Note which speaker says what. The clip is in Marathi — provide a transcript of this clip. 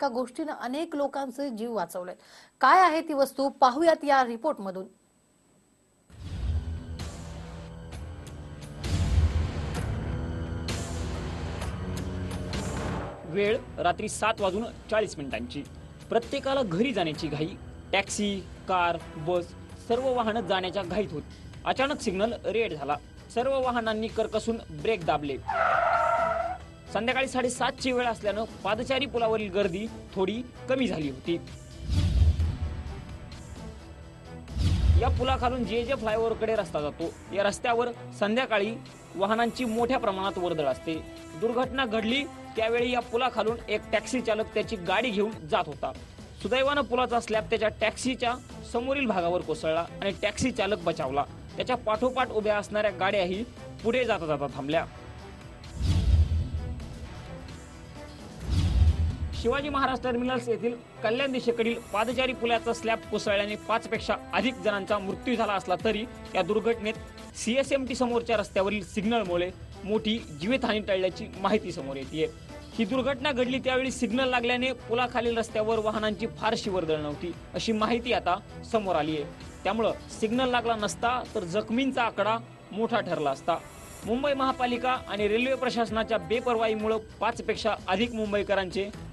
Speaker 1: एका गोष्टीनं अनेक लोकांचे जीव वाचवले काय आहे ती वस्तू? पाहूयात या रिपोर्टमधून.
Speaker 2: वेळ रात्री सात वाजून चाळीस मिनिटांची. प्रत्येकाला घरी जाण्याची घाई टॅक्सी कार बस सर्व वाहनं जाण्याच्या घाईत होती. अचानक सिग्नल रेड झाला. सर्व वाहनांनी करकसून ब्रेक दाबले. संध्याकाळी साडेसातची वेळ असल्यानं पादचारी पुलावरील गर्दी थोडी कमी झाली होती. या पुलाखालून जे जे फ्लायओव्हरकडे रस्ता जातो या रस्त्यावर संध्याकाळी वाहनांची मोठ्या प्रमाणात वर्दळ असते. दुर्घटना घडली त्यावेळी या पुलाखालून एक टॅक्सी चालक त्याची गाडी घेऊन जात होता. सुदैवानं पुलाचा स्लॅब त्याच्या टॅक्सीच्या समोरील भागावर कोसळला आणि टॅक्सी चालक बचावला. त्याच्या पाठोपाठ उभ्या असणाऱ्या गाड्याही पुढे जाता जाता थांबल्या. शिवाजी महाराज टर्मिनल्स येथील कल्याण दिशेकडील पादचारी पुलाचा स्लॅब कोसळल्याने पाच पेक्षा अधिक जणांचा मृत्यू झाला असला तरी या दुर्घटनेत सीएसएमटी समोरच्या रस्त्यावरील सिग्नलमुळे मोठी जीवितहानी टळल्याची माहिती समोर येते ही दुर्घटना घडली त्यावेळी सिग्नल लागल्याने पुलाखालील रस्त्यावर वाहनांची फारशी वर्दळ नव्हती अशी माहिती आता समोर आली आहे. त्यामुळं सिग्नल लागला नसता तर जखमींचा आकडा मोठा ठरला असता. मुंबई महापालिका आणि रेल्वे प्रशासनाच्या बेपर्वाईमुळे पाच पेक्षा अधिक मुंबईकरांचे